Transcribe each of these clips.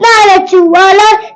لا لعنة ولا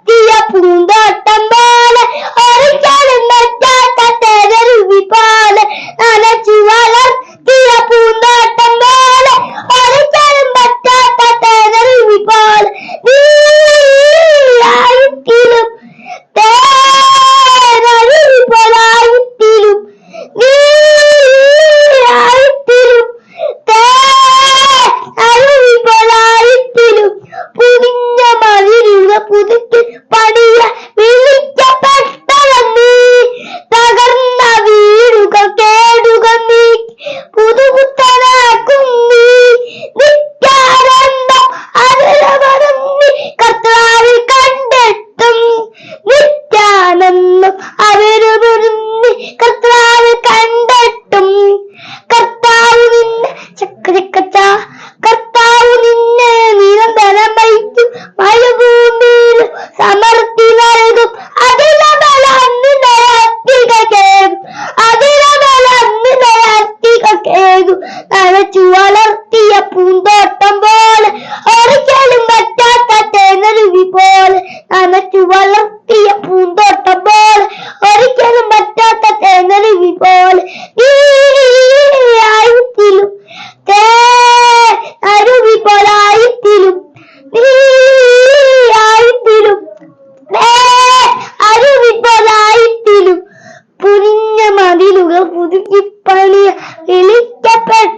ചുവലർത്തിയ இப்பணி இழிக்கப்பட்ட